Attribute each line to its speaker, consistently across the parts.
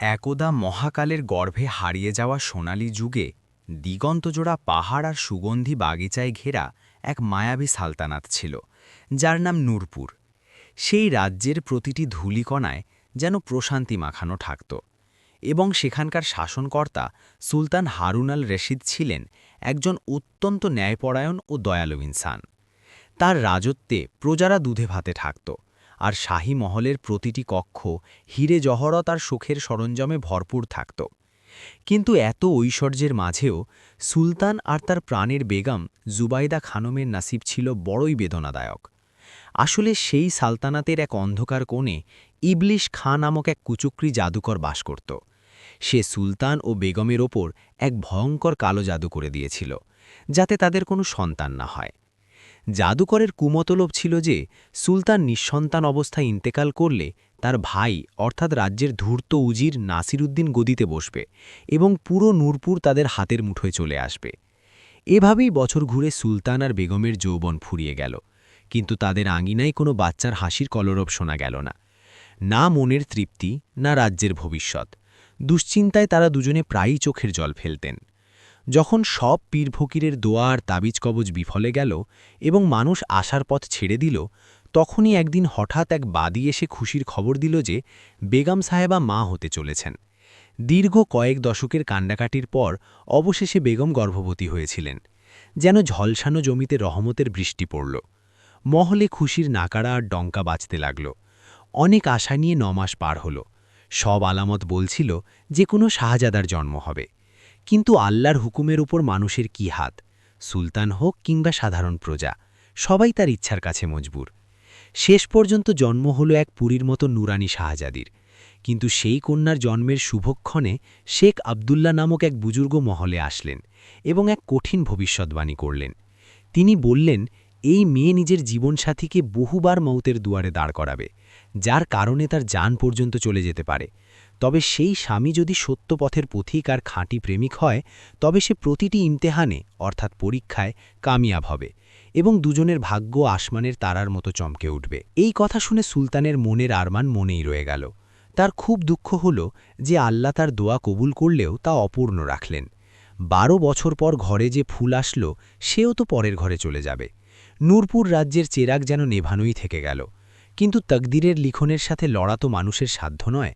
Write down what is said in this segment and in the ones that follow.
Speaker 1: একদা মহাকালের গর্ভে হারিয়ে যাওয়া সোনালি যুগে দিগন্তজোড়া পাহাড় আর সুগন্ধি বাগিচায় ঘেরা এক মায়াবী সালতানাত ছিল, যার নাম নূরপুর। সেই রাজ্যের প্রতিটি ধূলিকণায় যেন প্রশান্তি মাখানো থাকত এবং সেখানকার শাসনকর্তা সুলতান হারুন আল রশিদ ছিলেন একজন অত্যন্ত ন্যায়পরায়ণ ও দয়ালু ইনসান। তার রাজত্বে প্রজারা দুধে ভাতে থাকত। আর শাহী মহলের প্রতিটি কক্ষ হিরে জহরত আর সুখের সরঞ্জামে ভরপুর থাকত। কিন্তু এত ঐশ্বর্যের মাঝেও সুলতান আর তার প্রাণের বেগম জুবাইদা খানমের নাসিব ছিল বড়ই বেদনাদায়ক। আসলে সেই সালতানাতের এক অন্ধকার কোণে ইবলিশ খাঁ নামক এক কুচুকরি জাদুকর বাস করত। সে সুলতান ও বেগমের ওপর এক ভয়ঙ্কর কালো জাদু করে দিয়েছিল, যাতে তাদের কোনো সন্তান না হয়। জাদুকরের কুমতলব ছিল যে সুলতান নিঃসন্তান অবস্থায় ইন্তেকাল করলে তার ভাই, অর্থাৎ রাজ্যের ধূর্ত উজির নাসিরুদ্দিন গদিতে বসবে এবং পুরো নূরপুর তাদের হাতের মুঠোয় চলে আসবে। এভাবেই বছর ঘুরে সুলতান আর বেগমের যৌবন ফুরিয়ে গেল। কিন্তু তাদের আঙিনায় কোনো বাচ্চার হাসির কলরব শোনা গেল না। না মনের তৃপ্তি, না রাজ্যের ভবিষ্যৎ। দুশ্চিন্তায় তারা দুজনে প্রায়ই চোখের জল ফেলতেন। যখন সব পীর ফকিরের দোয়া আর তাবিজ কবজ বিফলে গেল এবং মানুষ আসার পথ ছেড়ে দিল, তখনই একদিন হঠাৎ এক বাদী এসে খুশির খবর দিল যে বেগম সাহেবা মা হতে চলেছেন। দীর্ঘ কয়েক দশকের কাণ্ডাকাটির পর অবশেষে বেগম গর্ভবতী হয়েছিলেন, যেন ঝলসানো জমিতে রহমতের বৃষ্টি পড়ল। মহলে খুশির নাকাড়া আর ডঙ্কা বাজতে লাগল। অনেক আশা নিয়ে নমাস পার হল। সব আলামত বলছিল যে কোনো শাহজাদার জন্ম হবে। কিন্তু আল্লাহর হুকুমের উপর মানুষের কি হাত? সুলতান হোক কিংবা সাধারণ প্রজা, সবাই তার ইচ্ছার কাছে মজবুর। শেষ পর্যন্ত জন্ম হল এক পুরীর মতো নুরানি শাহজাদির। কিন্তু সেই কন্যার জন্মের শুভক্ষণে শেখ আবদুল্লা নামক এক বুজুর্গ মহলে আসলেন এবং এক কঠিন ভবিষ্যৎবাণী করলেন। তিনি বললেন, এই মেয়ে নিজের জীবনসাথীকে বহুবার মৌতের দুয়ারে দাঁড় করাবে, যার কারণে তার যান পর্যন্ত চলে যেতে পারে। তবে সেই স্বামী যদি সত্য পথের পথিক আর খাঁটি প্রেমিক হয়, তবে সে প্রতিটি ইমতেহানে, অর্থাৎ পরীক্ষায়, কামিয়াব হবে এবং দুজনের ভাগ্য আসমানের তারার মতো চমকে উঠবে। এই কথা শুনে সুলতানের মনের আরমান মনেই রয়ে গেল। তার খুব দুঃখ হল যে আল্লাহ তার দোয়া কবুল করলেও তা অপূর্ণ রাখলেন। বারো বছর পর ঘরে যে ফুল আসলো, সেও তো পরের ঘরে চলে যাবে। নূরপুর রাজ্যের চেরাগ যেন নেভানোই থেকে গেল। কিন্তু তকদিরের লিখনের সাথে লড়া তো মানুষের সাধ্য নয়।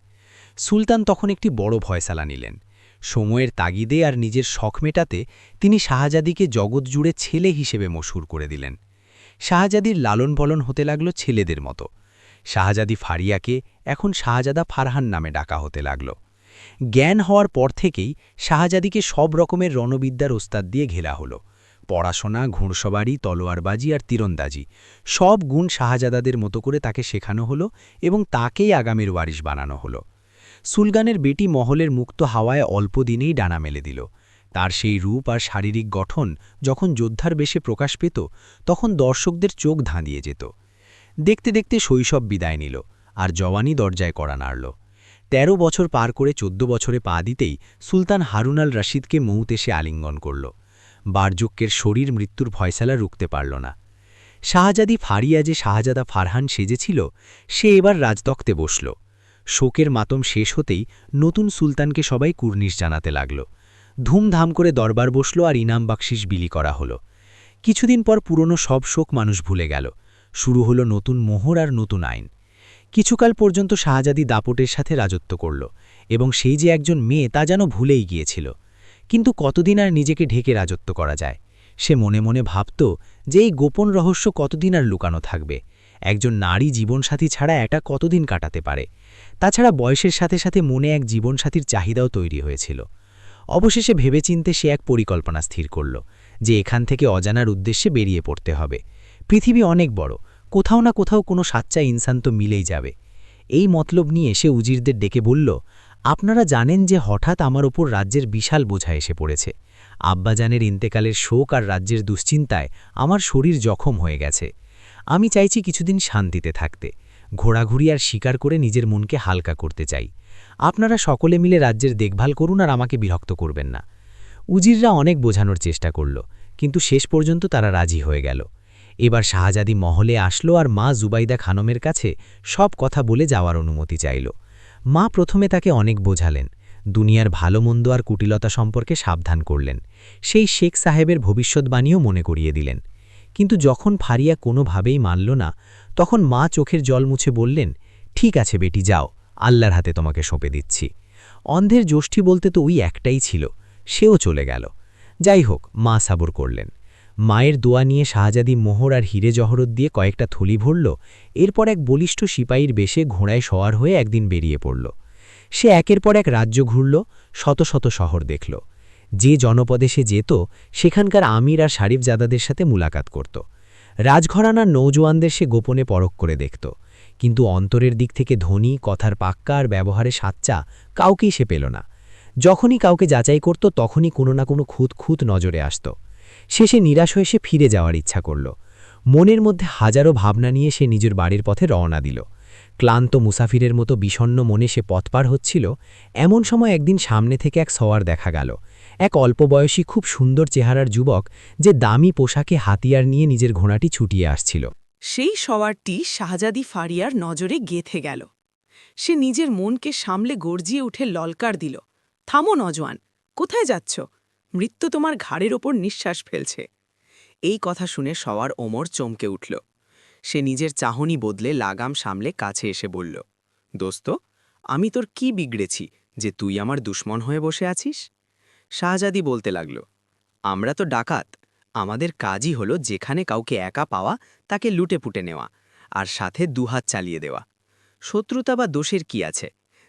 Speaker 1: সুলতান তখন একটি বড় ভয়সালা নিলেন। সময়ের তাগিদে আর নিজের শখ মেটাতে তিনি শাহজাদিকে জগৎ জুড়ে ছেলে হিসেবে মশুর করে দিলেন। শাহজাদির লালন বলন হতে লাগল ছেলেদের মতো। শাহজাদি ফারিয়াকে এখন শাহজাদা ফারহান নামে ডাকা হতে লাগল। জ্ঞান হওয়ার পর থেকেই শাহজাদিকে সব রকমের রণবিদ্যার ওস্তাদ দিয়ে ঘেরা হলো। পড়াশোনা ঘুড়সবাড়ি তলোয়ারবাজি আর তীরন্দাজি সব গুণ শাহজাদাদের মতো করে তাকে শেখানো হলো এবং তাকেই আগামীর ওয়ারিশ বানানো হলো। সুলগানের বেটি মহলের মুক্ত হাওয়ায় অল্প দিনেই ডানা মেলে দিল। তার সেই রূপ আর শারীরিক গঠন যখন যোদ্ধার বেশে প্রকাশ পেত, তখন দর্শকদের চোখ ধাঁধিয়ে যেত। দেখতে দেখতে শৈশব বিদায় নিল আর জওয়ানি দরজায় করা নাড়ল। তেরো বছর পার করে চোদ্দ বছরে পা দিতেই সুলতান হারুন আল রশিদকে মৌত এসে আলিঙ্গন করল। বারযুক্কের শরীর মৃত্যুর ফয়সালা রুখতে পারল না। শাহজাদি ফারিয়া যে শাহজাদা ফারহান সেজেছিল, সে এবার রাজদক্তে বসল। শোকের মাতম শেষ হতেই নতুন সুলতানকে সবাই কুর্নিশ জানাতে লাগল। ধুমধাম করে দরবার বসল আর ইনাম বাকশিস বিলি করা হলো। কিছুদিন পর পুরনো সব শোক মানুষ ভুলে গেল। শুরু হলো নতুন মোহর আর নতুন আইন। কিছুকাল পর্যন্ত শাহজাদি দাপটের সাথে রাজত্ব করল এবং সেই যে একজন মেয়ে তা যেন ভুলেই গিয়েছিল। কিন্তু কতদিন আর নিজেকে ঢেকে রাজত্ব করা যায়? সে মনে মনে ভাবত যে এই গোপন রহস্য কতদিন আর লুকানো থাকবে? একজন নারী জীবনসাথী ছাড়া এটা কতদিন কাটাতে পারে? তাছাড়া বয়সের সাথে সাথে মনে এক জীবনসাথীর চাহিদাও তৈরি হয়েছিল। অবশেষে ভেবেচিন্তে সে এক পরিকল্পনা স্থির করল, যে এখান থেকে অজানার উদ্দেশ্যে বেরিয়ে পড়তে হবে। পৃথিবী অনেক বড়, কোথাও না কোথাও কোনো সাচ্চা ইনসান তো মিলেই যাবে। এই মতলব নিয়ে সে উজিরদের ডেকে বলল, আপনারা জানেন যে হঠাৎ আমার ওপর রাজ্যের বিশাল বোঝা এসে পড়েছে। আব্বাজানের ইন্তেকালের শোক আর রাজ্যের দুশ্চিন্তায় আমার শরীর জখম হয়ে গেছে। আমি চাইছি কিছুদিন শান্তিতে থাকতে। ঘোরাঘুরি আর শিকার করে নিজের মনকে হালকা করতে চাই। আপনারা সকলে মিলে রাজ্যের দেখভাল করুন আর আমাকে বিরক্ত করবেন না। উজিররা অনেক বোঝানোর চেষ্টা করল, কিন্তু শেষ পর্যন্ত তারা রাজি হয়ে গেল। এবার শাহজাদি মহলে আসলো আর মা জুবাইদা খানমের কাছে সব কথা বলে যাওয়ার অনুমতি চাইল।
Speaker 2: মা প্রথমে তাকে অনেক বোঝালেন, দুনিয়ার ভালো মন্দ আর কুটিলতা সম্পর্কে সাবধান করলেন, সেই শেখ সাহেবের ভবিষ্যৎবাণীও মনে করিয়ে দিলেন। কিন্তু যখন ফারিয়া কোনোভাবেই মানল না তখন মা চোখের জল মুছে বললেন, ঠিক আছে বেটি, যাও, আল্লাহর হাতে তোমাকে সঁপে দিচ্ছি। অন্ধের যষ্ঠী বলতে তো ওই একটাই ছিল, সেও চলে গেল। যাই হোক, মা সাবর করলেন। মায়ের দোয়া নিয়ে শাহজাদি মোহর আর হিরে জহরত দিয়ে কয়েকটা থলি ভরল, এরপর এক বলিষ্ঠ সিপাহীর বেশে ঘোড়ায় সওয়ার হয়ে একদিন বেরিয়ে পড়ল। সে একের পর এক রাজ্য ঘুরল, শত শত শহর দেখল। যে জনপদে সে যেত, সেখানকার আমির আর শারিফজাদাদের সাথে মুলাকাত করত। রাজঘরানার নৌজওয়ানদের সে গোপনে পরখ করে দেখত। কিন্তু অন্তরের দিক থেকে ধনী, কথার পাক্কা আর ব্যবহারে সাচ্চা কাউকেই সে পেল না। যখনই কাউকে যাচাই করত, তখনই কোনো না কোনো খুঁত খুঁত নজরে আসত। শেষে নিরাশ হয়ে সে ফিরে যাওয়ার ইচ্ছা করল। মনের মধ্যে হাজারো ভাবনা নিয়ে সে নিজের বাড়ির পথে রওনা দিল। ক্লান্ত মুসাফিরের মতো বিষণ্ন মনে সে পথ পার হচ্ছিল। এমন সময় একদিন সামনে থেকে এক সওয়ার দেখা গেল। এক অল্প বয়সী খুব সুন্দর চেহারার যুবক যে দামি পোশাকে হাতিয়ার নিয়ে নিজের ঘোড়াটি ছুটিয়ে আসছিল।
Speaker 1: সেই সওয়ারটি শাহজাদি ফারিয়ার নজরে গেথে গেল। সে নিজের মনকে সামলে গর্জিয়ে উঠে ললকার দিল, থামো নজওয়ান, কোথায় যাচ্ছ? মৃত্যু তোমার ঘাড়ের ওপর নিঃশ্বাস ফেলছে। এই কথা শুনে সওয়ার ওমর চমকে উঠল। সে নিজের চাহনি বদলে লাগাম সামলে কাছে এসে বলল, দোস্ত, আমি তোর কি বিগড়েছি যে তুই আমার দুশ্মন হয়ে বসে আছিস? শাহজাদি বলতে লাগল, আমরা তো ডাকাত, আমাদের কাজই হলো যেখানে কাউকে একা পাওয়া, তাকে লুটে পুটে নেওয়া, আর সাথে দুহাত চালিয়ে দেওয়া। শত্রুতা বা দোষের কি আছে?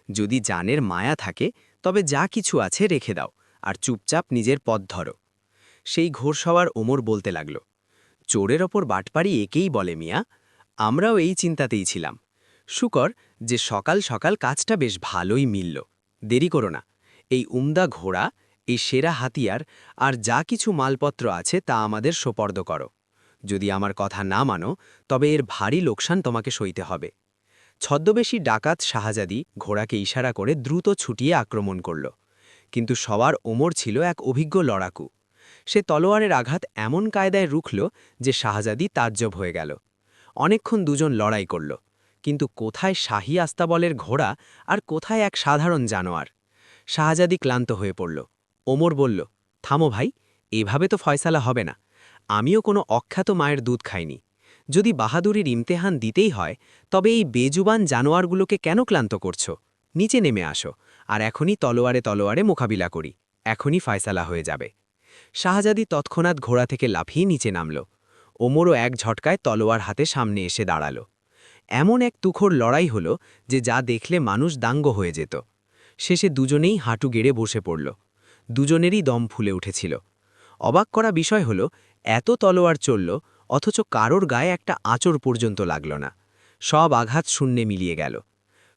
Speaker 1: যদি জানের মায়া থাকে, তবে যা কিছু আছে রেখে দাও, আর চুপচাপ নিজের পথ ধরো। সেই ঘোরসওয়ার ওমর বলতে লাগল, চোরের ওপর বাটপাড়ি একেই বলে, মিয়া। আমরাও এই চিন্তাতেই ছিলাম। শুকর যে সকাল সকাল কাজটা বেশ ভালোই মিলল। দেরি করো না। এই উমদা ঘোড়া এই সেরা হাতিয়ার আর যা কিছু মালপত্র আছে তা আমাদের সোপর্দ করো। যদি আমার কথা না মানো, তবে এর ভারী লোকসান তোমাকে সইতে হবে। ছদ্মবেশী ডাকাত শাহজাদি ঘোড়াকে ইশারা করে দ্রুত ছুটিয়ে আক্রমণ করল। কিন্তু সবার ওমর ছিল এক অভিজ্ঞ লড়াকু। সে তলোয়ারের আঘাত এমন কায়দায় রুখল যে শাহজাদি তাজ্জব হয়ে গেল। অনেকক্ষণ দুজন লড়াই করল। কিন্তু কোথায় শাহী আস্তাবলের ঘোড়া আর কোথায় এক সাধারণ জানোয়ার? শাহজাদি ক্লান্ত হয়ে পড়ল। ওমর বলল, থামো ভাই, এভাবে তো ফয়সালা হবে না। আমিও কোনো অখ্যাত মায়ের দুধ খাইনি। যদি বাহাদুরির ইমতেহান দিতেই হয়, তবে এই বেজুবান জানোয়ারগুলোকে কেন ক্লান্ত করছ? নিচে নেমে আসো, আর এখনই তলোয়ারে তলোয়ারে মোকাবিলা করি। এখনই ফয়সালা হয়ে যাবে। শাহজাদি তৎক্ষণাৎ ঘোড়া থেকে লাফিয়ে নিচে নামল। ওমরও এক ঝটকায় তলোয়ার হাতে সামনে এসে দাঁড়াল। এমন এক তুখোর লড়াই হল যে যা দেখলে মানুষ দাঙ্গ হয়ে যেত। শেষে দুজনেই হাঁটু গেড়ে বসে পড়ল। দুজনেরই দম ফুলে উঠেছিল। অবাক করা বিষয় হল, এত তলোয়ার চলল, অথচ কারোর গায়ে একটা আঁচড় পর্যন্ত লাগল না। সব আঘাত শূন্যে মিলিয়ে গেল।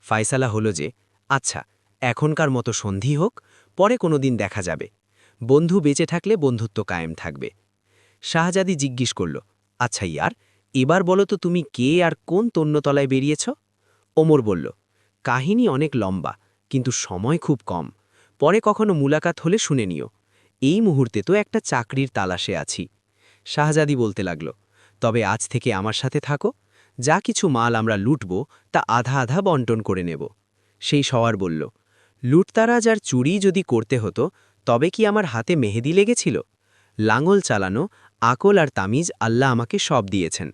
Speaker 1: ফায়সালা হল যে আচ্ছা এখনকার মতো সন্ধি হোক, পরে কোনো দিন দেখা যাবে। বন্ধু বেঁচে থাকলে বন্ধুত্ব কায়েম থাকবে। শাহজাদি জিজ্ঞেস করল আচ্ছা ইয়ার, এবার বলো তো তুমি কে আর কোন তন্যতলায় বেরিয়েছ? ওমর বলল, কাহিনী অনেক লম্বা, কিন্তু সময় খুব কম। পরে কখনো মুলাকাত হলে শুনে নিও। এই মুহূর্তে তো একটা চাকরির তালাশে আছি। শাহজাদি বলতে লাগল, তবে আজ থেকে আমার সাথে থাকো। যা কিছু মাল আমরা লুটব, তা আধা আধা বন্টন করে নেব। সেই সওয়ার বলল, লুটতারাজ আর চুরি যদি করতে হতো, তবে কি আমার হাতে মেহেদি লেগেছিল? লাঙল চালানো, আকল আর তামিজ আল্লাহ আমাকে সব দিয়েছেন।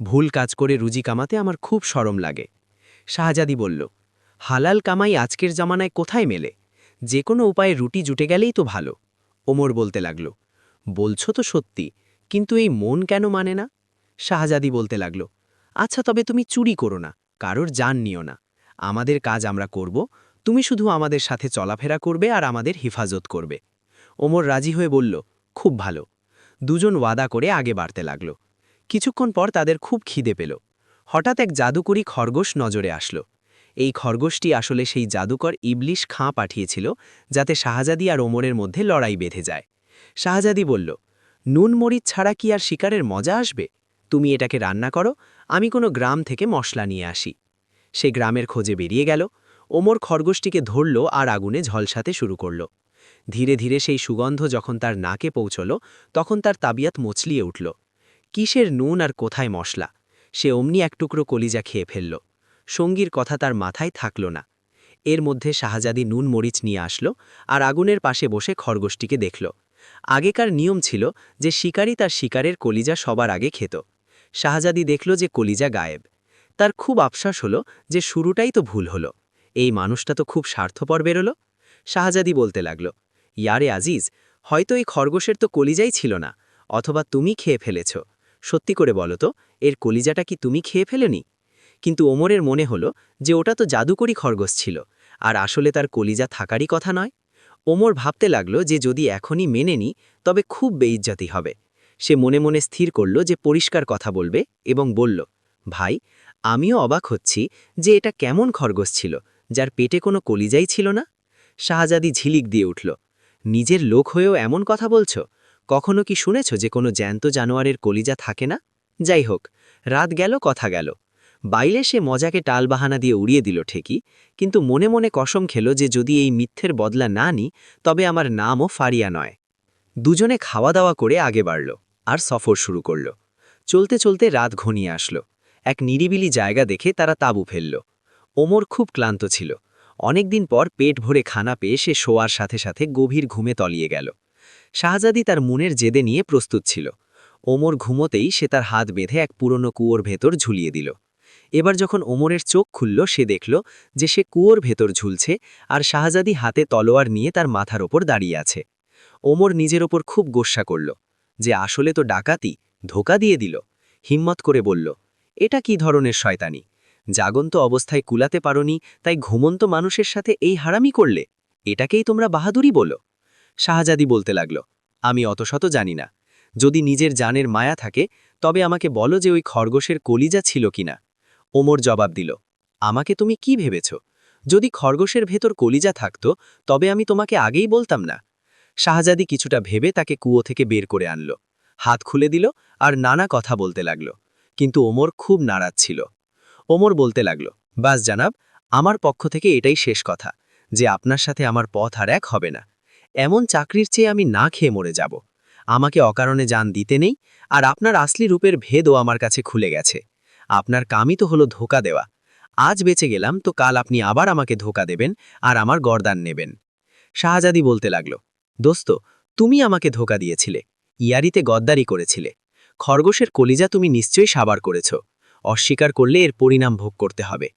Speaker 1: ভুল কাজ করে রুজি কামাতে আমার খুব সরম লাগে। শাহজাদি বলল, হালাল কামাই আজকের জামানায় কোথায় মেলে? যে কোনো উপায়ে রুটি জুটে গেলেই তো ভালো, ওমর বলতে লাগল। বলছো তো সত্যি, কিন্তু এই মন কেন মানে না? শাহজাদি বলতে লাগল আচ্ছা তবে তুমি চুরি করো না, কারোর জান নিও না, আমাদের কাজ আমরা করব, তুমি শুধু আমাদের সাথে চলাফেরা করবে আর আমাদের হিফাজত করবে। ওমর রাজি হয়ে বলল, খুব ভালো। দুজন ওয়াদা করে আগে বাড়তে লাগল। কিছুক্ষণ পর তাদের খুব খিদে পেল। হঠাৎ এক জাদুকরি খরগোশ নজরে আসলো। এই খরগোশটি আসলে সেই জাদুকর ইবলিশ খাঁ পাঠিয়েছিল যাতে শাহজাদি আর ওমরের মধ্যে লড়াই বেঁধে যায়। শাহজাদি বলল, নুন মরিচ ছাড়া কি আর শিকারের মজা আসবে? তুমি এটাকে রান্না করো, আমি কোনো গ্রাম থেকে মশলা নিয়ে আসি। সে গ্রামের খোঁজে বেরিয়ে গেল। ওমর খরগোশটিকে ধরল আর আগুনে ঝলসাতে শুরু করল। ধীরে ধীরে সেই সুগন্ধ যখন তার নাকে পৌঁছল, তখন তার তাবিয়াত মচলিয়ে উঠল। কিসের নুন আর কোথায় মশলা? সে অমনি এক টুকরো কলিজা খেয়ে ফেলল। সঙ্গীর কথা তার মাথায় থাকল না। এর মধ্যে শাহজাদি নুন মরিচ নিয়ে আসলো আর আগুনের পাশে বসে খরগোশটিকে দেখল। আগেকার নিয়ম ছিল যে শিকারী তার শিকারের কলিজা সবার আগে খেত। শাহজাদি দেখল যে কলিজা গায়েব। তার খুব আফসাস হলো যে শুরুটাই তো ভুল হলো। এই মানুষটা তো খুব স্বার্থপর বেরোলো। শাহজাদি বলতে লাগল, ইয়ারে আজিজ, হয়তো এই খরগোশের তো কলিজাই ছিল না, অথবা তুমি খেয়ে ফেলেছ। সত্যি করে বলো তো, এর কলিজাটা কি তুমি খেয়ে ফেলনি? কিন্তু ওমরের মনে হলো যে ওটা তো জাদুকরি খরগোশ ছিল, আর আসলে তার কলিজা থাকারই কথা নয়। ওমর ভাবতে লাগল যে যদি এখনই মেনে নি, তবে খুব বেইজ্জাতি হবে। সে মনে মনে স্থির করল যে পরিষ্কার কথা বলবে এবং বলল, ভাই, আমিও অবাক হচ্ছি যে এটা কেমন খরগোশ ছিল, যার পেটে কোনো কলিজাই ছিল না? শাহজাদি ঝিলিক দিয়ে উঠল, নিজের লোক হয়েও এমন কথা বলছ? কখনো কি শুনেছ যে কোনো জ্যান্ত জানোয়ারের কলিজা থাকে না? যাই হোক, রাত গেল, কথা গেল। বাইলে সে মজাকে টালবাহানা দিয়ে উড়িয়ে দিল ঠিকই, কিন্তু মনে মনে কসম খেল যে যদি এই মিথ্যের বদলা না নি, তবে আমার নামও ফারিয়া নয়। দুজনে খাওয়া দাওয়া করে আগে বাড়ল, আর সফর শুরু করল। চলতে চলতে রাত ঘনিয়ে আসলো। এক নিরিবিলি জায়গা দেখে তারা তাঁবু ফেলল। ওমর খুব ক্লান্ত ছিল। অনেকদিন পর পেট ভরে খানা পেয়ে সে শোয়ার সাথে সাথে গভীর ঘুমে তলিয়ে গেল। শাহজাদি তার মনের জেদে নিয়ে প্রস্তুত ছিল। ওমর ঘুমোতেই সে তার হাত বেঁধে এক পুরনো কুয়োর ভেতর ঝুলিয়ে দিল। এবার যখন ওমরের চোখ খুলল, সে দেখল যে সে কুয়োর ভেতর ঝুলছে আর শাহজাদি হাতে তলোয়ার নিয়ে তার মাথার ওপর দাঁড়িয়ে আছে। ওমর নিজের ওপর খুব গোস্সা করল, যে আসলে তো ডাকাতি, ধোকা দিয়ে দিল। হিম্মত করে বলল, এটা কি ধরনের শয়তানি? জাগন্ত অবস্থায় কুলাতে পারনি, তাই ঘুমন্ত মানুষের সাথে এই হারামি করলে? এটাকেই তোমরা বাহাদুরি বলো? শাহজাদি বলতে লাগল, আমি অত শত জানি না। যদি নিজের জানের মায়া থাকে, তবে আমাকে বলো যে ওই খরগোশের কলিজা ছিল কিনা। ওমর জবাব দিল, আমাকে তুমি কি ভেবেছ? যদি খরগোশের ভেতর কলিজা থাকত, তবে আমি তোমাকে আগেই বলতাম না। শাহজাদি কিছুটা ভেবে তাকে কুয়ো থেকে বের করে আনল, হাত খুলে দিল আর নানা কথা বলতে লাগল, কিন্তু ওমর খুব নারাজ ছিল। ওমর বলতে লাগল, বাস জানাব, আমার পক্ষ থেকে এটাই শেষ কথা, যে আপনার সাথে আমার পথ আর এক হবে না। এমন চাকরির চেয়ে আমি না খেয়ে মরে যাব। আমাকে অকারণে যান দিতে নেই আর আপনার আসলি রূপের ভেদও আমার কাছে খুলে গেছে। আপনার কামই তো হলো ধোকা দেওয়া। আজ বেঁচে গেলাম তো কাল আপনি আবার আমাকে ধোকা দেবেন আর আমার গরদান নেবেন। শাহজাদি বলতে লাগল, দোস্ত, তুমি আমাকে ধোকা দিয়েছিলে, ইয়ারিতে গদ্দারি করেছিলে। খরগোশের কলিজা তুমি নিশ্চয়ই সাবার করেছ। অস্বীকার করলে এর পরিণাম ভোগ করতে হবে।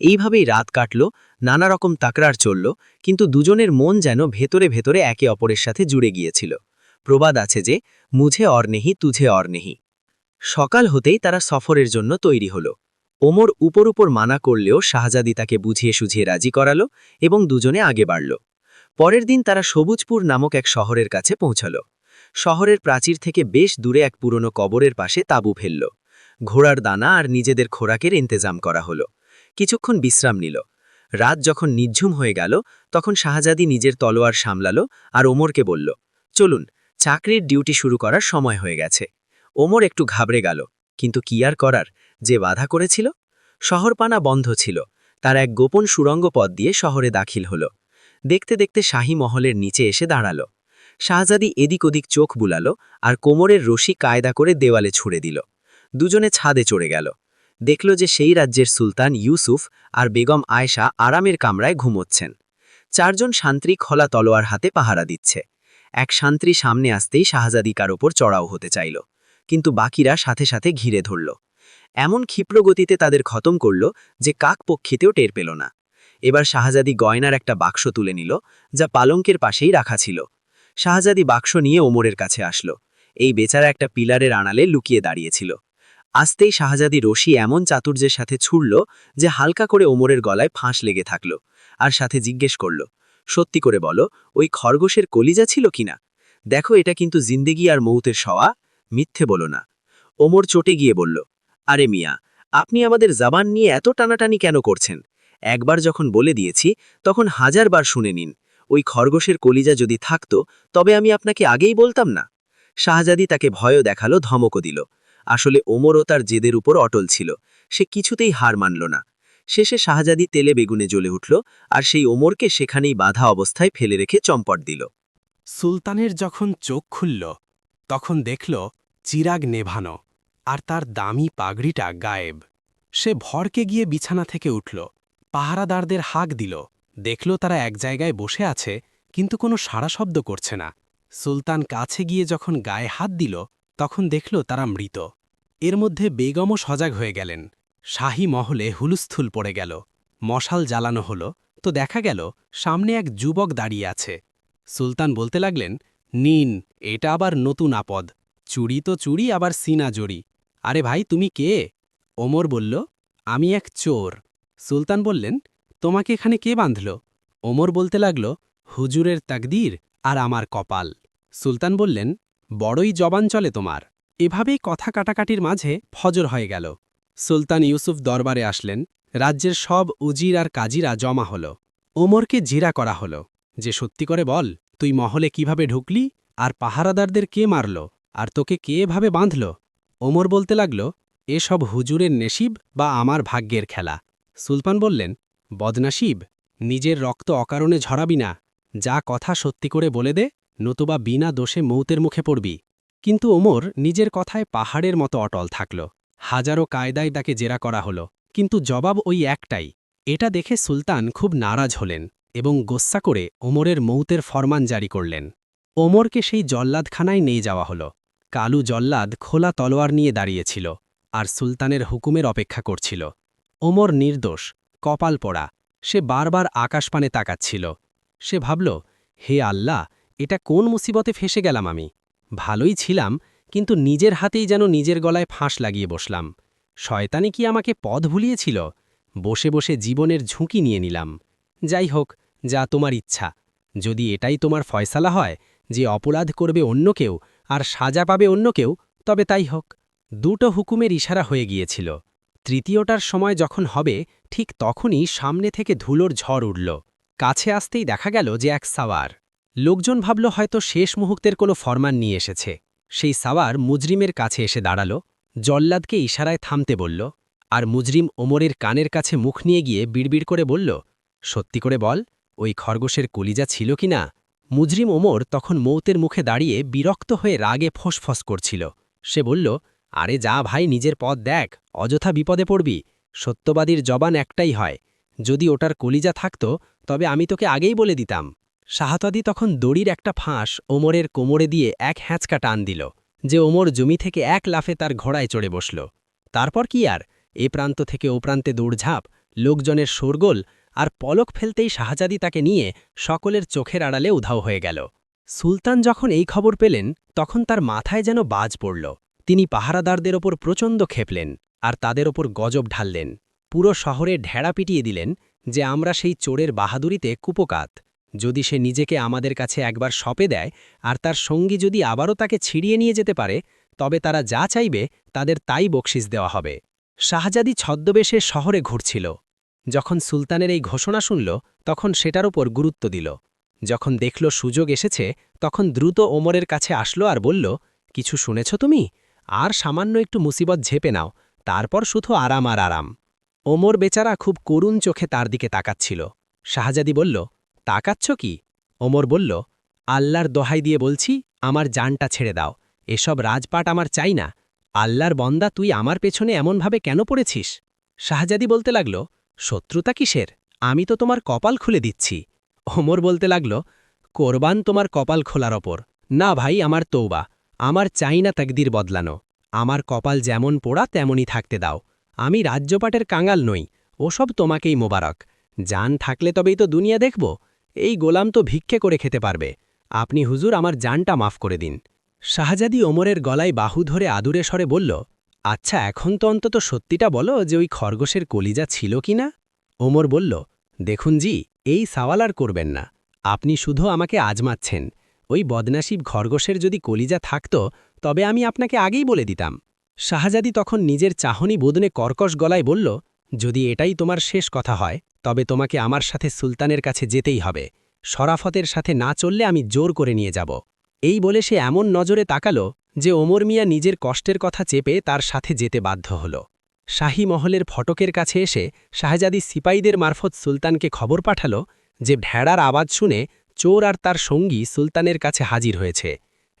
Speaker 1: এইভাবেই রাত কাটল, নানা রকম তাকরার চলল, কিন্তু দুজনের মন যেন ভেতরে ভেতরে একে অপরের সাথে জুড়ে গিয়েছিল। প্রবাদ আছে যে, মুঝে অর নেহি, তুঝে অর নেহি। সকাল হতেই তারা সফরের জন্য তৈরি হল। ওমর উপর উপর মানা করলেও শাহজাদি তাকে বুঝিয়ে সুঝিয়ে রাজি করালো এবং দুজনে আগে বাড়ল। পরের দিন তারা সবুজপুর নামক এক শহরের কাছে পৌঁছাল। শহরের প্রাচীর থেকে বেশ দূরে এক পুরনো কবরের পাশে তাঁবু ফেলল। ঘোড়ার দানা আর নিজেদের খোরাকের ইন্তেজাম করা হলো। কিছুক্ষণ বিশ্রাম নিল। রাত যখন নিঝুম হয়ে গেল, তখন শাহজাদি নিজের তলোয়ার সামলালো আর ওমরকে বলল, চলুন, চাকরির ডিউটি শুরু করার সময় হয়ে গেছে। ওমর একটু ঘাবড়ে গেল। কিন্তু কি আর করার? যে বাধা করেছিল? শহরপানা বন্ধ ছিল। তার এক গোপন সুরঙ্গ পথ দিয়ে শহরে দাখিল হল। দেখতে দেখতে শাহী মহলের নিচে এসে দাঁড়াল। শাহজাদি এদিক ওদিক চোখ বুলালো আর কোমরের রশি কায়দা করে দেওয়ালে ছুড়ে দিল। দুজনে ছাদে চড়ে গেল। দেখল যে সেই রাজ্যের সুলতান ইউসুফ আর বেগম আয়েশা আরামের কামরায় ঘুমোচ্ছেন। চারজন শান্ত্রী খোলা তলোয়ার হাতে পাহারা দিচ্ছে। এক শান্ত্রী সামনে আসতেই শাহজাদি কার ওপর চড়াও হতে চাইল। কিন্তু বাকিরা সাথে সাথে ঘিরে ধরল। এমন ক্ষিপ্র গতিতে তাদের খতম করল যে কাক পক্ষিতেও টের পেল না। এবার শাহজাদি গয়নার একটা বাক্স তুলে নিল, যা পালঙ্কের পাশেই রাখা ছিল। শাহজাদি বাক্স নিয়ে ওমরের কাছে আসলো। এই বেচারা একটা পিলারের আড়ালে লুকিয়ে দাঁড়িয়েছিল। আসতেই শাহজাদি রশি এমন চাতুর্যের সাথে ছুড়ল যে হালকা করে ওমরের গলায় ফাঁস লেগে থাকল আর সাথে জিজ্ঞেস করল, সত্যি করে বলো, ওই খরগোশের কলিজা ছিল কিনা? দেখো এটা কিন্তু জিন্দেগি আর মৌতের সওয়া মিথ্যে বলো না। ওমর চটে গিয়ে বলল, আরে মিয়া, আপনি আমাদের জাবান নিয়ে এত টানাটানি কেন করছেন? একবার যখন বলে দিয়েছি, তখন হাজারবার শুনে নিন। ওই খরগোশের কলিজা যদি থাকত, তবে আমি আপনাকে আগেই বলতাম না। শাহজাদি তাকে ভয়ও দেখাল, ধমকও দিল। আসলে ওমরও তার জেদের উপর অটল ছিল। সে কিছুতেই হার মানল না। শেষে শাহজাদি তেলে বেগুনে জ্বলে উঠল আর সেই ওমরকে সেখানেই বাধা অবস্থায় ফেলে রেখে চম্পট দিল।
Speaker 3: সুলতানের যখন চোখ খুলল, তখন দেখল চিরাগ নেভানো আর তার দামি পাগড়িটা গায়েব। সে ভরকে গিয়ে বিছানা থেকে উঠল। পাহারাদারদের হাক দিল। দেখল তারা এক জায়গায় বসে আছে, কিন্তু কোনো সাড়া শব্দ করছে না। সুলতান কাছে গিয়ে যখন গায়ে হাত দিল, তখন দেখল তারা মৃত। এর মধ্যে বেগমও সজাগ হয়ে গেলেন। শাহী মহলে হুলুস্থুল পড়ে গেল। মশাল জ্বালানো হলো। তো দেখা গেল, সামনে এক যুবক দাঁড়িয়ে আছে। সুলতান বলতে লাগলেন, নিন, এটা আবার নতুন আপদ। চুরি তো চুরি, আবার সিনা জড়ি। আরে ভাই, তুমি কে? ওমর বলল, আমি এক চোর। সুলতান বললেন, তোমাকে এখানে কে বাঁধল? ওমর বলতে লাগল, হুজুরের তাকদীর আর আমার কপাল। সুলতান বললেন, বড়ই জবান চলে তোমার। এভাবেই কথা কাটাকাটির মাঝে ফজর হয়ে গেল। সুলতান ইউসুফ দরবারে আসলেন, রাজ্যের সব উজির আর কাজীরা জমা হল। ওমরকে জিরা করা হল। যে সত্যি করে বল, তুই মহলে কীভাবে ঢুকলি আর পাহারাদারদের কে মারল? আর তোকে কে এভাবে বাঁধল? ওমর বলতে লাগল এসব হুজুরের নেশিব বা আমার ভাগ্যের খেলা। সুলতান বললেন বদনাসিব নিজের রক্ত অকারণে ঝরাবি না। যা কথা সত্যি করে বলে দে, নতুবা বিনা দোষে মৌতের মুখে পড়বি। কিন্তু ওমর নিজের কথায় পাহাড়ের মতো অটল থাকল। হাজারো কায়দায় তাকে জেরা করা হল। কিন্তু জবাব ওই একটাই, এটা দেখে সুলতান খুব নারাজ হলেন এবং গোস্সা করে ওমরের মৌতের ফরমান জারি করলেন। ওমরকে সেই জল্লাদখানায় নিয়ে যাওয়া হল। কালু জল্লাদ খোলা তলোয়ার নিয়ে দাঁড়িয়েছিল আর সুলতানের হুকুমের অপেক্ষা করছিল। ওমর নির্দোষ, কপাল পড়া, সে বারবার আকাশপানে তাকাচ্ছিল। সে ভাবল, হে আল্লাহ, এটা কোন মুসিবতে ফেসে গেলাম আমি? ভালোই ছিলাম, কিন্তু নিজের হাতেই যেন নিজের গলায় ফাঁস লাগিয়ে বসলাম। শয়তানি কি আমাকে পথ ভুলিয়েছিল? বসে বসে জীবনের ঝুঁকি নিয়ে নিলাম। যাই হোক, যা তোমার ইচ্ছা। যদি এটাই তোমার ফয়সালা হয় যে অপরাধ করবে অন্য কেউ আর সাজা পাবে অন্য কেউ, তবে তাই হোক। দুটো হুকুমের ইশারা হয়ে গিয়েছিল। তৃতীয়টার সময় যখন হবে, ঠিক তখনই সামনে থেকে ধুলোর ঝড় উঠল। কাছে আসতেই দেখা গেল যে এক সাওয়ার। লোকজন ভাবল হয়তো শেষ মুহূর্তের কোনো ফরমান নিয়ে এসেছে। সেই সাওয়ার মুজরিমের কাছে এসে দাঁড়াল। জল্লাদকে ইশারায় থামতে বলল, আর মুজরিম ওমরের কানের কাছে মুখ নিয়ে গিয়ে বিড়বিড় করে বলল, সত্যি করে বল, ওই খরগোশের কলিজা ছিল কি না? মুজরিম ওমর তখন মৌতের মুখে দাঁড়িয়ে বিরক্ত হয়ে রাগে ফোঁসফস করছিল। সে বলল, আরে যা ভাই, নিজের পথ দেখ, অযথা বিপদে পড়বি। সত্যবাদীর জবান একটাই হয়। যদি ওটার কলিজা থাকত, তবে আমি তোকে আগেই বলে দিতাম। শাহাতাদি তখন দড়ির একটা ফাঁস ওমরের কোমরে দিয়ে এক হ্যাঁচকা টান দিল, যে ওমর জমি থেকে এক লাফে তার ঘোড়ায় চড়ে বসল। তারপর কি আর? এ প্রান্ত থেকে ও প্রান্তে দৌড়ঝাঁপ, লোকজনের শোরগোল আর পলক ফেলতেই শাহজাদি তাকে নিয়ে সকলের চোখের আড়ালে উধাও হয়ে গেল। সুলতান যখন এই খবর পেলেন, তখন তার মাথায় যেন বাজ পড়ল। তিনি পাহারাদারদের ওপর প্রচণ্ড খেপলেন আর তাদের ওপর গজব ঢাললেন। পুরো শহরে ঢেড়া পিটিয়ে দিলেন যে আমরা সেই চোরের বাহাদুরিতে কুপকাত। যদি সে নিজেকে আমাদের কাছে একবার সপে দেয় আর তার সঙ্গী যদি আবারও তাকে ছিড়িয়ে নিয়ে যেতে পারে, তবে তারা যা চাইবে তাদের তাই বকশিস দেওয়া হবে। শাহজাদি ছদ্মবেশে শহরে ঘুরছিল। যখন সুলতানের এই ঘোষণা শুনল, তখন সেটার ওপর গুরুত্ব দিল। যখন দেখল সুযোগ এসেছে, তখন দ্রুত ওমরের কাছে আসলো আর বলল, কিছু শুনেছ তুমি? আর সামান্য একটু মুসিবত ঝেপে নাও, তারপর শুধু আরাম আর আরাম। ওমর বেচারা খুব করুণ চোখে তার দিকে তাকাচ্ছিল। শাহজাদি বলল, তাকাচ্ছ কি? ওমর বলল, আল্লাহর দোহাই দিয়ে বলছি, আমার জানটা ছেড়ে দাও। এসব রাজপাট আমার চাই না। আল্লাহর বন্দা তুই আমার পেছনে এমনভাবে কেন পড়েছিস? শাহজাদি বলতে লাগল শত্রুতা কিসের? আমি তো তোমার কপাল খুলে দিচ্ছি। ওমর বলতে লাগল, কোরবান তোমার কপাল খোলার ওপর না ভাই, আমার তৌবা আমার চাই না তাকদির বদলানো। আমার কপাল যেমন পোড়া, তেমনই থাকতে দাও। আমি রাজ্যপাটের কাঙাল নই। ওসব তোমাকেই মোবারক। জান থাকলে তবেই তো দুনিয়া দেখব। এই গোলাম তো ভিক্ষে করে খেতে পারবে। আপনি হুজুর, আমার জানটা মাফ করে দিন। শাহজাদি ওমরের গলায় বাহু ধরে আদুরে স্বরে বলল আচ্ছা এখন তো অন্তত সত্যিটা বলো যে ওই খরগোশের কলিজা ছিল কি না? ওমর বলল, দেখুন জি, এই সাওয়াল আর করবেন না। আপনি শুধু আমাকে আজমাচ্ছেন। ওই বদনাসিব খরগোশের যদি কলিজা থাকত, তবে আমি আপনাকে আগেই বলে দিতাম। শাহজাদি তখন নিজের চাহনি বোদনে কর্কশ গলায় বলল, যদি এটাই তোমার শেষ কথা হয়, তবে তোমাকে আমার সাথে সুলতানের কাছে যেতেই হবে। শরাফতের সাথে না চললে আমি জোর করে নিয়ে যাব। এই বলে সে এমন নজরে তাকালো যে ওমর মিয়া নিজের কষ্টের কথা চেপে তার সাথে যেতে বাধ্য হল। শাহী মহলের ফটকের কাছে এসে শাহজাদি সিপাইদের মারফত সুলতানকে খবর পাঠাল যে ভেড়ার আওয়াজ শুনে চোর আর তার সঙ্গী সুলতানের কাছে হাজির হয়েছে।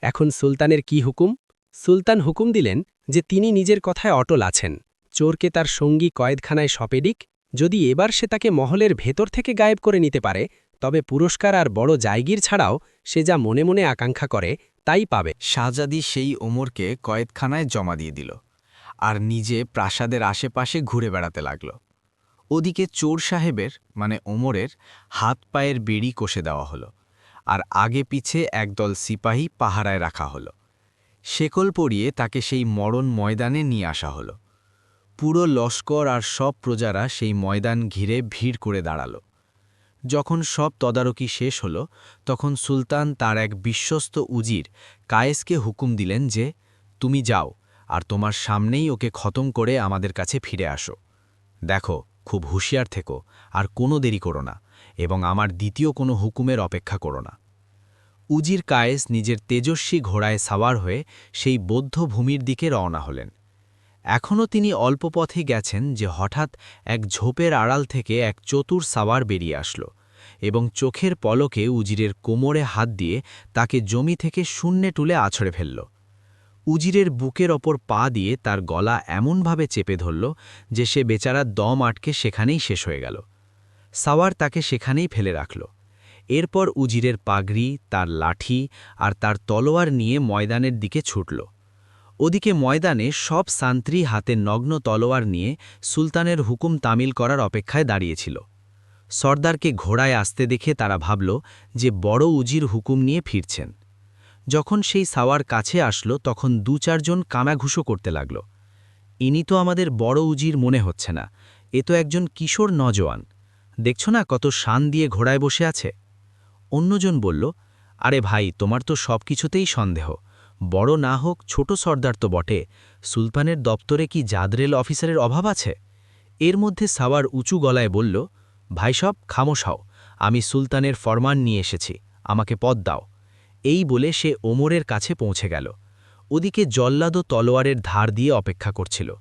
Speaker 3: এখন সুলতানের কি হুকুম? সুলতান হুকুম দিলেন যে তিনি নিজের কথায় অটল আছেন। চোরকে তার সঙ্গী কয়েদখানায় সপেডিক যদি এবার সে তাকে মহলের ভেতর থেকে গায়েব করে নিতে পারে, তবে পুরস্কার আর বড় জায়গির ছাড়াও সে যা মনে মনে আকাঙ্ক্ষা করে তাই পাবে।
Speaker 1: শাহজাদি সেই ওমরকে কয়েদখানায় জমা দিয়ে দিল আর নিজে প্রাসাদের আশেপাশে ঘুরে বেড়াতে লাগল। ওদিকে চোর সাহেবের মানে ওমরের, হাত পায়ের বেড়ি কষে দেওয়া হলো আর আগে পিছে একদল সিপাহী পাহারায় রাখা হলো। শেকল পরিয়ে তাকে সেই মরণ ময়দানে নিয়ে আসা হলো। পুরো লস্কর আর সব প্রজারা সেই ময়দান ঘিরে ভিড় করে দাঁড়াল। যখন সব তদারকি শেষ হল, তখন সুলতান তার এক বিশ্বস্ত উজির কায়েসকে হুকুম দিলেন যে, তুমি যাও, আর তোমার সামনেই ওকে খতম করে আমাদের কাছে ফিরে আসো। দেখো, খুব হুঁশিয়ার থেকো, আর কোনো দেরি করো না, এবং আমার দ্বিতীয় কোনো হুকুমের অপেক্ষা করো না। উজির কায়েস নিজের তেজস্বী ঘোড়ায় সাওয়ার হয়ে সেই বৌদ্ধ ভূমির দিকে রওনা হলেন। এখনও তিনি অল্প পথে গেছেন যে হঠাৎ এক ঝোপের আড়াল থেকে এক চতুর সাওয়ার বেরিয়ে আসলো এবং চোখের পলকে উজিরের কোমরে হাত দিয়ে তাকে জমি থেকে শূন্যে তুলে আছড়ে ফেলল। উজিরের বুকের ওপর পা দিয়ে তার গলা এমনভাবে চেপে ধরল যে সে বেচারা দম আটকে সেখানেই শেষ হয়ে গেল। সাওয়ার তাকে সেখানেই ফেলে রাখল। এরপর উজিরের পাগড়ি, তার লাঠি আর তার তলোয়ার নিয়ে ময়দানের দিকে ছুটল। ওদিকে ময়দানে সব সান্ত্রী হাতে নগ্ন তলোয়ার নিয়ে সুলতানের হুকুম তামিল করার অপেক্ষায় দাঁড়িয়েছিল। সর্দারকে ঘোড়ায় আসতে দেখে তারা ভাবল যে বড় উজির হুকুম নিয়ে ফিরছেন। যখন সেই সাওয়ার কাছে আসলো, তখন দু চারজন কামাঘুষো করতে লাগল। ইনি তো আমাদের বড় উজির মনে হচ্ছে না, এ তো একজন কিশোর নজওয়ান। দেখছ না কত শান দিয়ে ঘোড়ায় বসে আছে? অন্যজন বলল, আরে ভাই, তোমার তো সব কিছুতেই সন্দেহ। বড় না হোক ছোট সর্দার তো বটে। সুলতানের দপ্তরে কি জাদরেল অফিসারের অভাব আছে? এর মধ্যে সাওয়ার উঁচু গলায় বলল, ভাই সব, খামোশ হও। আমি সুলতানের ফরমান নিয়ে এসেছি। আমাকে পদ দাও। এই বলে সে ওমরের কাছে পৌঁছে গেল। ওদিকে জল্লাদ তলোয়ারের ধার দিয়ে অপেক্ষা করছিল।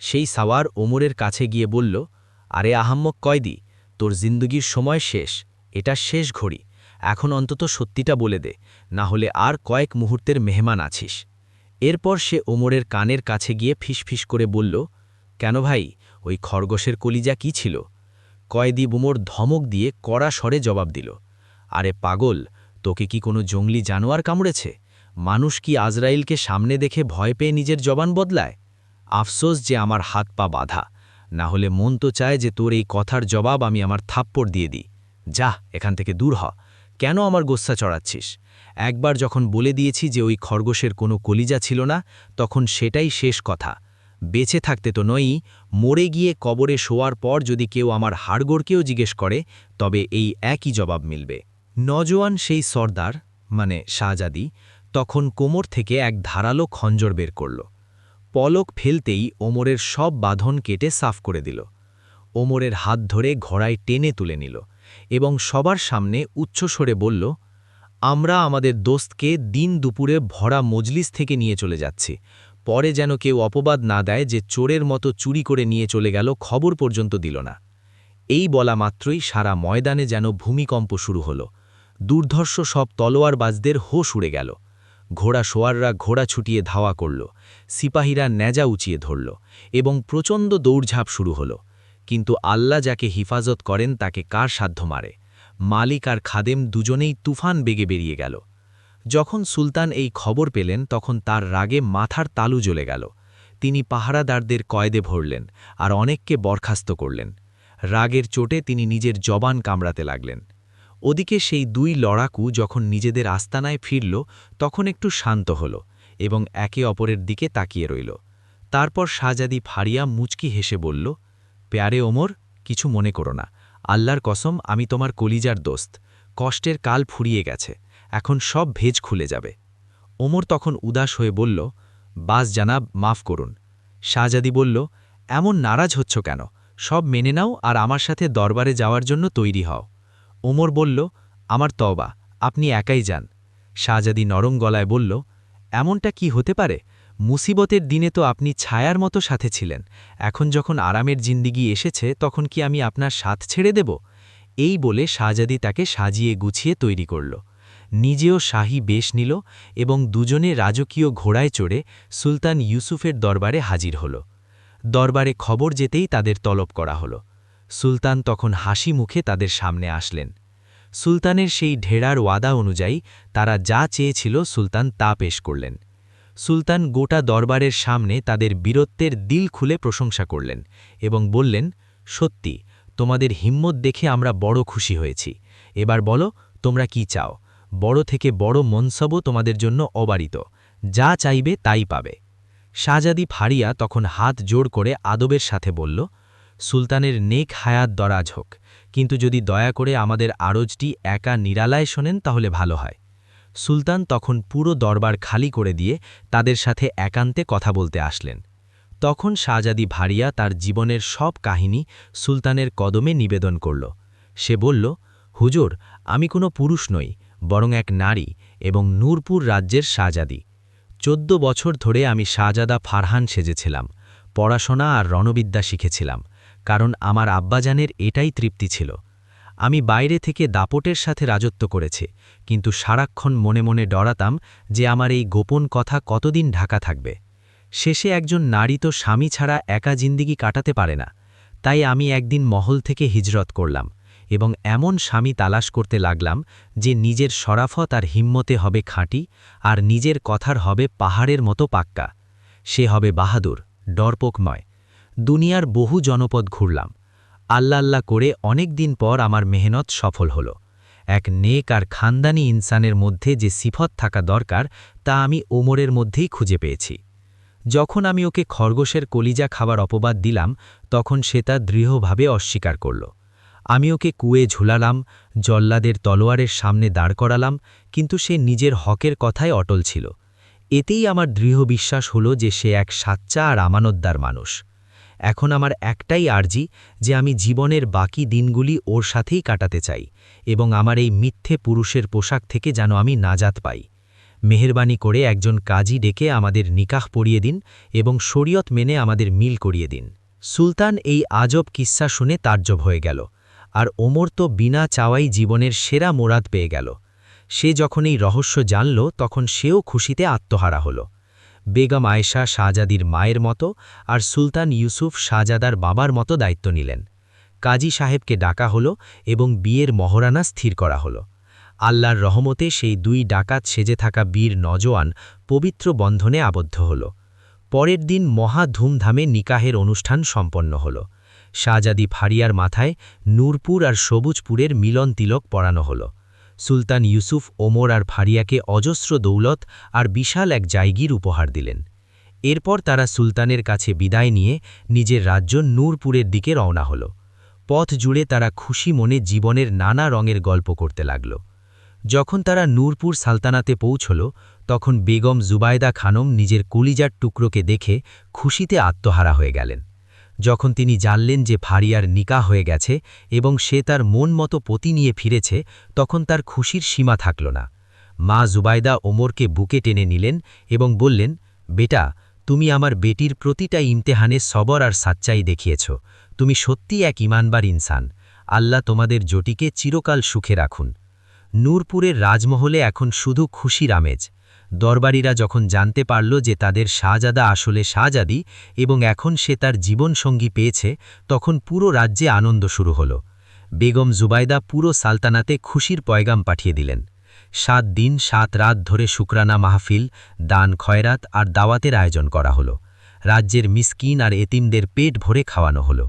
Speaker 1: সেই সাওয়ার ওমরের কাছে গিয়ে বলল, আরে আহাম্মক কয়দি, তোর জিন্দগির সময় শেষ। এটা শেষ ঘড়ি। এখন অন্তত সত্যিটা বলে দে। না হলে আর কয়েক মুহূর্তের মেহমান আছিস। এরপর সে ওমরের কানের কাছে গিয়ে ফিসফিস করে বলল, কেন ভাই, ওই খরগোশের কলিজা কি ছিল? কয়েদি বুমোর ধমক দিয়ে কড়া স্বরে জবাব দিল, আরে পাগল, তোকে কি কোনো জঙ্গলি জানোয়ার কামড়েছে? মানুষ কি আজরাইলকে সামনে দেখে ভয় পেয়ে নিজের জবান বদলায়? আফসোস যে আমার হাত পা বাধা, না হলে মন তো চায় যে তোর এই কথার জবাব আমি আমার থাপ্পড় দিয়ে দিই। যা, এখান থেকে দূর হ। কেন আমার গোস্সা চড়াচ্ছিস? একবার যখন বলে দিয়েছি যে ওই খরগোশের কোনো কলিজা ছিল না, তখন সেটাই শেষ কথা। বেঁচে থাকতে তো নই মরে গিয়ে কবরে শোয়ার পর যদি কেউ আমার হাড়গোড়কেও জিজ্ঞেস করে, তবে এই একই জবাব মিলবে। নজওয়ান সেই সর্দার মানে শাহজাদি, তখন কোমর থেকে এক ধারালো খঞ্জর বের করল। পলক ফেলতেই ওমরের সব বাঁধন কেটে সাফ করে দিল। ওমরের হাত ধরে ঘোড়ায় টেনে তুলে নিল এবং সবার সামনে উচ্চস্বরে বলল আমরা আমাদের দোস্তকে দিন দুপুরে ভরা মজলিস থেকে নিয়ে চলে যাচ্ছি। পরে যেন কেউ অপবাদ না দেয় যে চোরের মতো চুরি করে নিয়ে চলে গেল, খবর পর্যন্ত দিল না। এই বলা মাত্রই সারা ময়দানে যেন ভূমিকম্প শুরু হলো। দুর্ধর্ষ সব তলোয়ারবাজদের হোশ উড়ে গেল। ঘোড়া সোয়াররা ঘোড়া ছুটিয়ে ধাওয়া করল। সিপাহীরা ন্যাজা উঁচিয়ে ধরল এবং প্রচণ্ড দৌড়ঝাঁপ শুরু হলো। কিন্তু আল্লাহ যাকে হিফাজত করেন তাকে কার সাধ্য মারে? মালিক আর খাদেম দুজনেই তুফান বেগে বেরিয়ে গেল। যখন সুলতান এই খবর পেলেন, তখন তার রাগে মাথার তালু জ্বলে গেল। তিনি পাহারাদারদের কয়েদে ভরলেন আর অনেককে বরখাস্ত করলেন। রাগের চোটে তিনি নিজের জবান কামড়াতে লাগলেন। ওদিকে সেই দুই লড়াকু যখন নিজেদের আস্তানায় ফিরল, তখন একটু শান্ত হল এবং একে অপরের দিকে তাকিয়ে রইল। তারপর শাহজাদি ফারিয়া মুচকি হেসে বলল, প্যারে ওমর, কিছু মনে করো না। আল্লাহর কসম, আমি তোমার কলিজার দোস্ত। কষ্টের কাল ফুরিয়ে গেছে। এখন সব ভেজ খুলে যাবে। ওমর তখন উদাস হয়ে বলল, বাস জানাব, মাফ করুন। শাহজাদি বলল, এমন নারাজ হচ্ছ কেন? সব মেনে নাও আর আমার সাথে দরবারে যাওয়ার জন্য তৈরি হও। ওমর বলল, আমার তবা আপনি একাই যান। শাহজাদি নরম গলায় বলল, এমনটা কি হতে পারে? মুসিবতের দিনে তো আপনি ছায়ার মতো সাথে ছিলেন। এখন যখন আরামের জিন্দিগি এসেছে, তখন কি আমি আপনার সাথ ছেড়ে দেব? এই বলে শাহজাদি তাকে সাজিয়ে গুছিয়ে তৈরি করল। নিজেও শাহী বেশ নিল এবং দুজনে রাজকীয় ঘোড়ায় চড়ে সুলতান ইউসুফের দরবারে হাজির হল। দরবারে খবর যেতেই তাদের তলব করা হল। সুলতান তখন হাসি মুখে তাদের সামনে আসলেন। সুলতানের সেই ঢেড়ার ওয়াদা অনুযায়ী তারা যা চেয়েছিল সুলতান তা পেশ করলেন। সুলতান গোটা দরবারের সামনে তাদের বীরত্বের দিল খুলে প্রশংসা করলেন এবং বললেন, সত্যি, তোমাদের হিম্মত দেখে আমরা বড় খুশি হয়েছি। এবার বলো, তোমরা কি চাও? বড় থেকে বড় মনসবও তোমাদের জন্য অবারিত। যা চাইবে তাই পাবে। শাহজাদি ফারিয়া তখন হাত জোড় করে আদবের সাথে বলল, সুলতানের নেক হায়াত দরাজ হোক, কিন্তু যদি দয়া করে আমাদের আরজটি একা নিরালায় শোনেন তাহলে ভালো হয়। সুলতান তখন পুরো দরবার খালি করে দিয়ে তাদের সাথে একান্তে কথা বলতে আসলেন। তখন শাহজাদি ভারিয়া তার জীবনের সব কাহিনী সুলতানের কদমে নিবেদন করল। সে বলল, হুজুর, আমি কোনো পুরুষ নই, বরং এক নারী এবং নূরপুর রাজ্যের শাহজাদি। চোদ্দ বছর ধরে আমি শাহজাদা ফারহান সেজেছিলাম, পড়াশোনা আর রণবিদ্যা শিখেছিলাম, কারণ আমার আব্বাজানের এটাই তৃপ্তি ছিল। আমি বাইরে থেকে দাপটের সাথে রাজত্ব করেছি কিন্তু সারাক্ষণ মনে মনে ডরাতাম যে আমার এই গোপন কথা কতদিন ঢাকা থাকবে। শেষে একজন নারী তো স্বামী ছাড়া একা জিন্দিগি কাটাতে পারে না। তাই আমি একদিন মহল থেকে হিজরত করলাম এবং এমন স্বামী তালাশ করতে লাগলাম যে নিজের সরাফত আর হিম্মতে হবে খাঁটি আর নিজের কথার হবে পাহাড়ের মতো পাক্কা। সে হবে বাহাদুর ডরপোকময় দুনিয়ার বহু জনপদ ঘুরলাম। আল্লাহ আল্লাহ করে অনেক দিন পর আমার মেহনত সফল হল। এক নেক আর খানদানি ইনসানের মধ্যে যে সিফত থাকা দরকার, তা আমি ওমরের মধ্যেই খুঁজে পেয়েছি। যখন আমি ওকে খরগোশের কলিজা খাবার অপবাদ দিলাম, তখন সে তা দৃঢ়ভাবে অস্বীকার করল। আমি ওকে কুয়ে ঝুলালাম, জল্লাদের তলোয়ারের সামনে দাঁড় করালাম, কিন্তু সে নিজের হকের কথায় অটল ছিল। এতেই আমার দৃঢ় বিশ্বাস হলো যে সে এক সাচ্চা আর আমানতদার মানুষ। এখন আমার একটাই আর্জি যে আমি জীবনের বাকি দিনগুলি ওর সাথেই কাটাতে চাই। এবং আমার এই মিথ্যে পুরুষের পোশাক থেকে যেন আমি নাজাত পাই। মেহরবানি করে একজন কাজী ডেকে আমাদের নিকাহ পড়িয়ে দিন এবং শরীয়ত মেনে আমাদের মিল করিয়ে দিন। সুলতান এই আজব কিস্সা শুনে তাজ্জব হয়ে গেল, আর ওমর তো বিনা চাওয়াই জীবনের সেরা মোরাদ পেয়ে গেল। সে যখন এই রহস্য জানল, তখন সেও খুশিতে আত্মহারা হল। বেগম আয়েশা শাহজাদির মায়ের মতো আর সুলতান ইউসুফ শাহজাদার বাবার মতো দায়িত্ব নিলেন। কাজী সাহেবকে ডাকা হল এবং বিয়ের মহরানা স্থির করা হল। আল্লাহর রহমতে সেই দুই ডাকাত সেজে থাকা বীর নজওয়ান পবিত্র বন্ধনে আবদ্ধ হল। পরের দিন মহা ধুমধামে নিকাহের অনুষ্ঠান সম্পন্ন হল। শাহজাদি ফারিয়ার মাথায় নূরপুর আর সবুজপুরের মিলন তিলক পরানো হল। সুলতান ইউসুফ, ওমর আর ফারিয়াকে অজস্র দৌলত আর বিশাল এক জায়গির উপহার দিলেন। এরপর তারা সুলতানের কাছে বিদায় নিয়ে নিজের রাজ্য নূরপুরের দিকে রওনা হল। পথ জুড়ে তারা খুশি মনে জীবনের নানা রঙের গল্প করতে লাগল। যখন তারা নূরপুর সালতানাতে পৌঁছল, তখন বেগম জুবায়দা খানম নিজের কলিজার টুকরোকে দেখে খুশিতে আত্মহারা হয়ে গেলেন। যখন তিনি জানলেন যে ফারিয়ার নিকা হয়ে গেছে এবং সে তার মন মতো পতি নিয়ে ফিরেছে, তখন তার খুশির সীমা থাকল না। মা জুবায়দা ওমরকে বুকে টেনে নিলেন এবং বললেন, বেটা, তুমি আমার বেটির প্রতিটা ইমতেহানে সবর আর সাচ্চাই দেখিয়েছ। তুমি সত্যি এক ইমানবার ইনসান। আল্লাহ তোমাদের জটিকে চিরকাল সুখে রাখুন। নূরপুরের রাজমহলে এখন শুধু খুশির আমেজ। দরবারীরা যখন জানতে পারল যে তাদের শাহজাদা আসলে শাহজাদি এবং এখন সে তার জীবনসঙ্গী পেয়েছে, তখন পুরো রাজ্যে আনন্দ শুরু হল। বেগম জুবাইদা পুরো সালতানাতে খুশির পয়গাম পাঠিয়ে দিলেন। সাত দিন, সাত রাত ধরে শুক্রানা মাহফিল, দান খয়রাত আর দাওয়াতের আয়োজন করা হল। রাজ্যের মিসকিন আর এতিমদের পেট ভরে খাওয়ানো হলো।